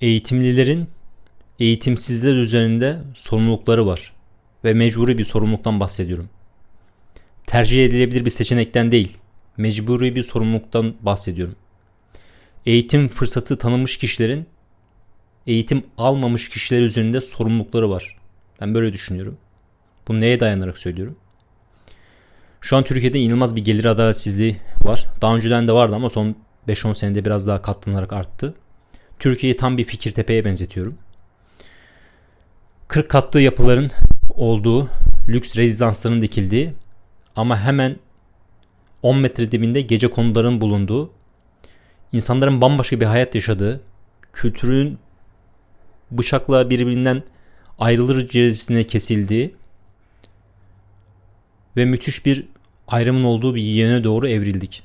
Eğitimlilerin eğitimsizler üzerinde sorumlulukları var ve mecburi bir sorumluluktan bahsediyorum. Tercih edilebilir bir seçenekten değil, mecburi bir sorumluluktan bahsediyorum. Eğitim fırsatı tanımış kişilerin eğitim almamış kişiler üzerinde sorumlulukları var. Ben böyle düşünüyorum. Bunu neye dayanarak söylüyorum? Şu an Türkiye'de inanılmaz bir gelir adaletsizliği var. Daha önceden de vardı ama son 5-10 senede biraz daha katlanarak arttı. Türkiye'yi tam bir Fikirtepe'ye benzetiyorum. 40 katlı yapıların olduğu, lüks rezidansların dikildiği ama hemen 10 metre dibinde gece konuların bulunduğu, insanların bambaşka bir hayat yaşadığı, kültürün bıçakla birbirinden ayrılırcesine kesildiği ve müthiş bir ayrımın olduğu bir yöne doğru evrildik.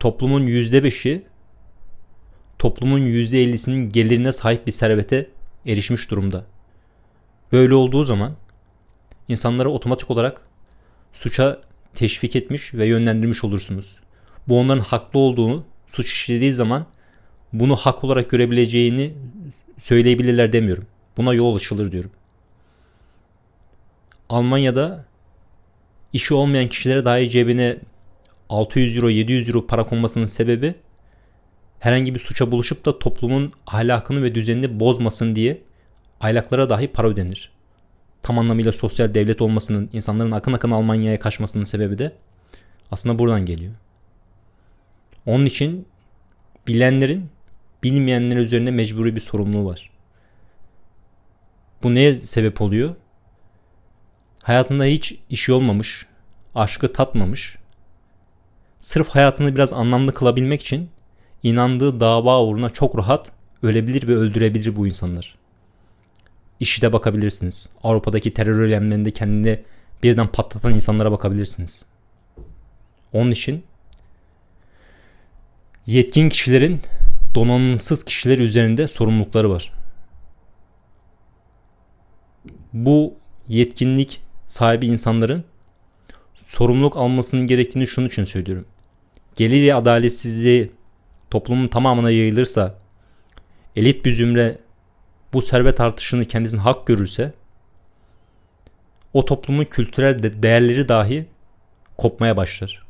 Toplumun %5'i toplumun %50'sinin gelirine sahip bir servete erişmiş durumda. Böyle olduğu zaman insanları otomatik olarak suça teşvik etmiş ve yönlendirmiş olursunuz. Bu onların haklı olduğunu suç işlediği zaman bunu hak olarak görebileceğini söyleyebilirler demiyorum. Buna yol açılır diyorum. Almanya'da işi olmayan kişilere dahi cebine 600 euro 700 euro para konmasının sebebi herhangi bir suça buluşup da toplumun ahlakını ve düzenini bozmasın diye aylaklara dahi para ödenir. Tam anlamıyla sosyal devlet olmasının, insanların akın akın Almanya'ya kaçmasının sebebi de aslında buradan geliyor. Onun için bilenlerin bilmeyenler üzerine mecburi bir sorumluluğu var. Bu neye sebep oluyor? Hayatında hiç işi olmamış, aşkı tatmamış, sırf hayatını biraz anlamlı kılabilmek için inandığı dava uğruna çok rahat ölebilir ve öldürebilir bu insanlar. İşi de bakabilirsiniz. Avrupa'daki terör eylemlerinde kendini birden patlatan insanlara bakabilirsiniz. Onun için yetkin kişilerin donanımsız kişiler üzerinde sorumlulukları var. Bu yetkinlik sahibi insanların sorumluluk almasının gerektiğini şunun için söylüyorum. Gelir adaletsizliği toplumun tamamına yayılırsa elit bir zümre bu servet artışını kendisine hak görürse o toplumun kültürel değerleri dahi kopmaya başlar.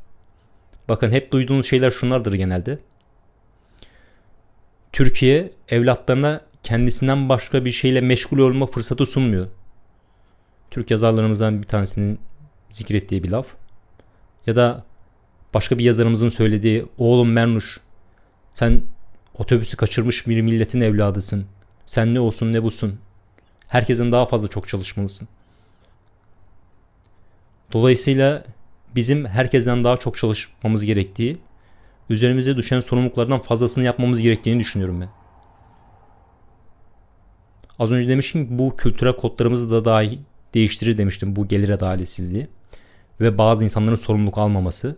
Bakın hep duyduğunuz şeyler şunlardır genelde. Türkiye evlatlarına kendisinden başka bir şeyle meşgul olma fırsatı sunmuyor. Türk yazarlarımızdan bir tanesinin zikrettiği bir laf. Ya da başka bir yazarımızın söylediği oğlum Mernuş sen otobüsü kaçırmış bir milletin evladısın. Sen ne olsun ne busun. Herkesin daha fazla çok çalışmalısın. Dolayısıyla bizim herkesten daha çok çalışmamız gerektiği, üzerimize düşen sorumluluklardan fazlasını yapmamız gerektiğini düşünüyorum ben. Az önce demiştim ki bu kültürel kodlarımızı da dahi değiştirir demiştim bu gelir adaletsizliği ve bazı insanların sorumluluk almaması.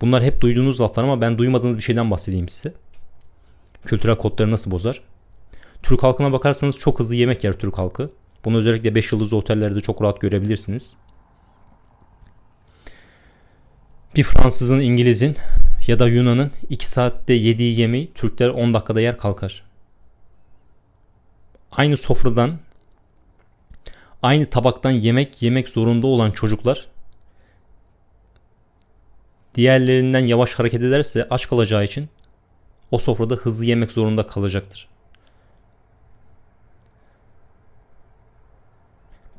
Bunlar hep duyduğunuz laflar ama ben duymadığınız bir şeyden bahsedeyim size. Kültürel kodları nasıl bozar? Türk halkına bakarsanız çok hızlı yemek yer Türk halkı. Bunu özellikle 5 yıldızlı otellerde çok rahat görebilirsiniz. Bir Fransızın, İngiliz'in ya da Yunan'ın 2 saatte yediği yemeği Türkler 10 dakikada yer kalkar. Aynı sofradan aynı tabaktan yemek yemek zorunda olan çocuklar diğerlerinden yavaş hareket ederse aç kalacağı için o sofrada hızlı yemek zorunda kalacaktır.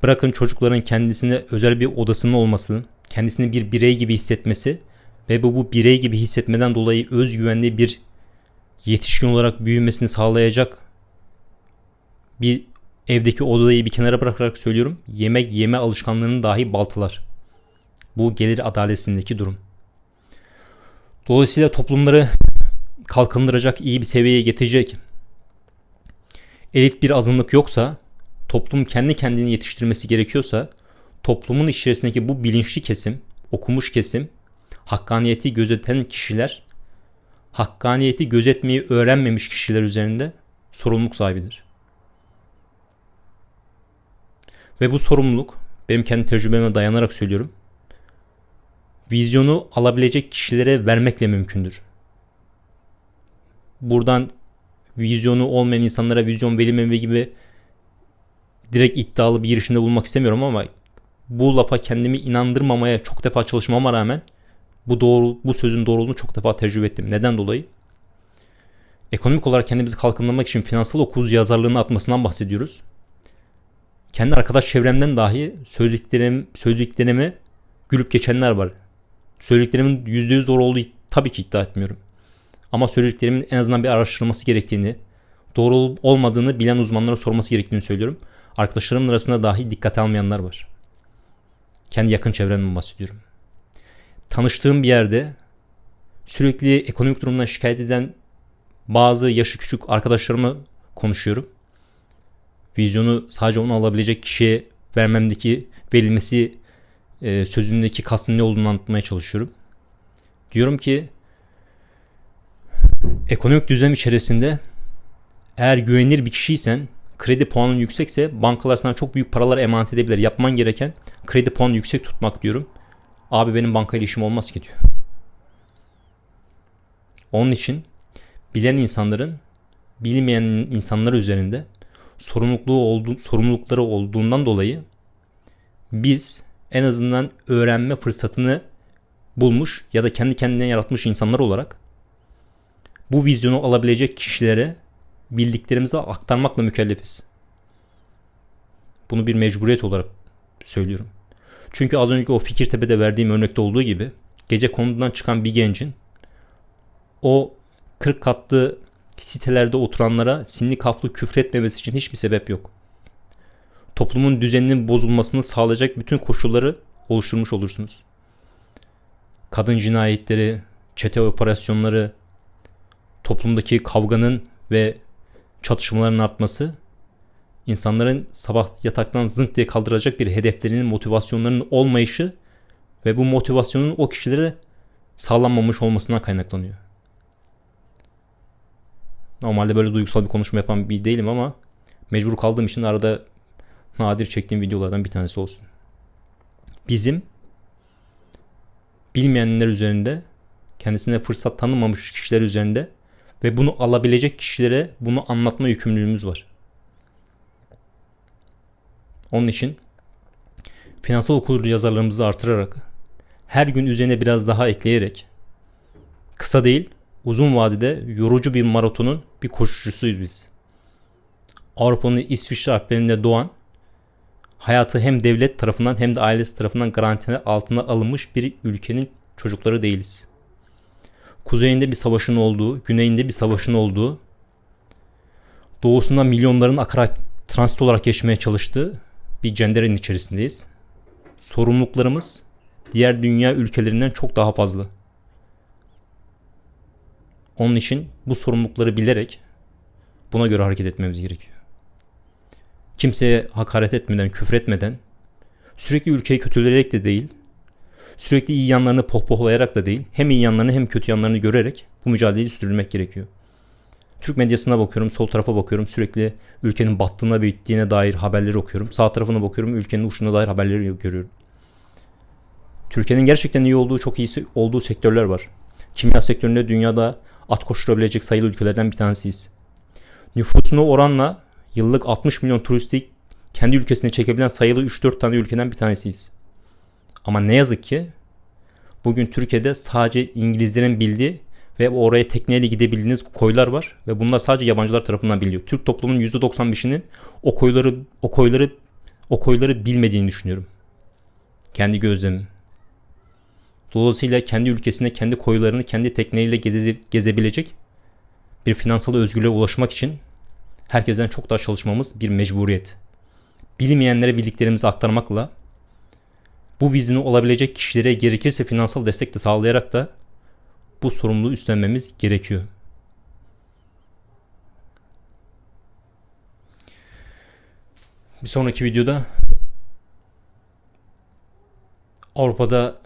Bırakın çocukların kendisine özel bir odasının olmasını, kendisini bir birey gibi hissetmesi ve bu, bu birey gibi hissetmeden dolayı özgüvenli bir yetişkin olarak büyümesini sağlayacak bir evdeki odayı bir kenara bırakarak söylüyorum. Yemek yeme alışkanlığını dahi baltalar. Bu gelir adaletsindeki durum. Dolayısıyla toplumları kalkındıracak, iyi bir seviyeye getirecek elit bir azınlık yoksa, toplum kendi kendini yetiştirmesi gerekiyorsa, toplumun içerisindeki bu bilinçli kesim, okumuş kesim, hakkaniyeti gözeten kişiler, hakkaniyeti gözetmeyi öğrenmemiş kişiler üzerinde sorumluluk sahibidir. Ve bu sorumluluk benim kendi tecrübeme dayanarak söylüyorum. Vizyonu alabilecek kişilere vermekle mümkündür. buradan vizyonu olmayan insanlara vizyon verilmeme gibi direkt iddialı bir girişimde bulunmak istemiyorum ama bu lafa kendimi inandırmamaya çok defa çalışmama rağmen bu doğru bu sözün doğruluğunu çok defa tecrübe ettim. Neden dolayı? Ekonomik olarak kendimizi kalkındırmak için finansal okuz yazarlığını atmasından bahsediyoruz. Kendi arkadaş çevremden dahi söylediklerim, söylediklerime gülüp geçenler var. Söylediklerimin %100 doğru olduğu tabii ki iddia etmiyorum. Ama söylediklerimin en azından bir araştırılması gerektiğini, doğru olup olmadığını bilen uzmanlara sorması gerektiğini söylüyorum. Arkadaşlarımın arasında dahi dikkate almayanlar var. Kendi yakın çevremden bahsediyorum. Tanıştığım bir yerde sürekli ekonomik durumdan şikayet eden bazı yaşı küçük arkadaşlarımla konuşuyorum. Vizyonu sadece onu alabilecek kişiye vermemdeki verilmesi e, sözündeki kastın ne olduğunu anlatmaya çalışıyorum. Diyorum ki ekonomik düzen içerisinde eğer güvenilir bir kişiysen kredi puanın yüksekse bankalar sana çok büyük paralar emanet edebilir. Yapman gereken kredi puanı yüksek tutmak diyorum. Abi benim bankayla işim olmaz ki diyor. Onun için bilen insanların bilmeyen insanlar üzerinde sorumluluğu oldu, sorumlulukları olduğundan dolayı biz en azından öğrenme fırsatını bulmuş ya da kendi kendine yaratmış insanlar olarak bu vizyonu alabilecek kişilere bildiklerimizi aktarmakla mükellefiz. Bunu bir mecburiyet olarak söylüyorum. Çünkü az önceki o Fikirtepe'de verdiğim örnekte olduğu gibi gece konudan çıkan bir gencin o 40 katlı sitelerde oturanlara sinli kaflı küfretmemesi için hiçbir sebep yok. Toplumun düzeninin bozulmasını sağlayacak bütün koşulları oluşturmuş olursunuz. Kadın cinayetleri, çete operasyonları, toplumdaki kavganın ve çatışmaların artması insanların sabah yataktan zınk diye kaldıracak bir hedeflerinin motivasyonlarının olmayışı ve bu motivasyonun o kişilere sağlanmamış olmasına kaynaklanıyor. Normalde böyle duygusal bir konuşma yapan bir değilim ama mecbur kaldığım için arada nadir çektiğim videolardan bir tanesi olsun. Bizim bilmeyenler üzerinde kendisine fırsat tanımamış kişiler üzerinde ve bunu alabilecek kişilere bunu anlatma yükümlülüğümüz var. Onun için finansal okur yazarlarımızı artırarak her gün üzerine biraz daha ekleyerek kısa değil uzun vadede yorucu bir maratonun bir koşucusuyuz biz. Avrupa'nın İsviçre Alplerinde doğan hayatı hem devlet tarafından hem de ailesi tarafından garantine altına alınmış bir ülkenin çocukları değiliz. Kuzeyinde bir savaşın olduğu, güneyinde bir savaşın olduğu, doğusunda milyonların akarak transit olarak geçmeye çalıştığı bir cenderenin içerisindeyiz. Sorumluluklarımız diğer dünya ülkelerinden çok daha fazla. Onun için bu sorumlulukları bilerek buna göre hareket etmemiz gerekiyor. Kimseye hakaret etmeden, küfür etmeden, sürekli ülkeyi kötüleyerek de değil, sürekli iyi yanlarını pohpohlayarak da değil, hem iyi yanlarını hem kötü yanlarını görerek bu mücadeleyi sürdürmek gerekiyor. Türk medyasına bakıyorum, sol tarafa bakıyorum. Sürekli ülkenin battığına bittiğine dair haberleri okuyorum. Sağ tarafına bakıyorum, ülkenin uçtuğuna dair haberleri görüyorum. Türkiye'nin gerçekten iyi olduğu, çok iyi olduğu sektörler var. Kimya sektöründe dünyada at koşturabilecek sayılı ülkelerden bir tanesiyiz. Nüfusuna oranla yıllık 60 milyon turistik kendi ülkesine çekebilen sayılı 3-4 tane ülkeden bir tanesiyiz. Ama ne yazık ki bugün Türkiye'de sadece İngilizlerin bildiği ve oraya tekneyle gidebildiğiniz koylar var ve bunlar sadece yabancılar tarafından biliniyor. Türk toplumunun %95'inin o koyları o koyları o koyları bilmediğini düşünüyorum. Kendi gözlemim. Dolayısıyla kendi ülkesinde kendi koylarını kendi tekneyle geze, gezebilecek bir finansal özgürlüğe ulaşmak için herkesten çok daha çalışmamız bir mecburiyet. Bilmeyenlere bildiklerimizi aktarmakla bu vizyonu olabilecek kişilere gerekirse finansal destek de sağlayarak da bu sorumluluğu üstlenmemiz gerekiyor. Bir sonraki videoda Avrupa'da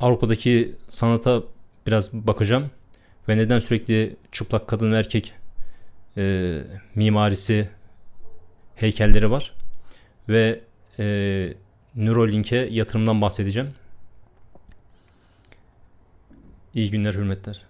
Avrupa'daki sanata biraz bakacağım ve neden sürekli çıplak kadın ve erkek e, mimarisi heykelleri var ve e, Neuralink'e yatırımdan bahsedeceğim. İyi günler, hürmetler.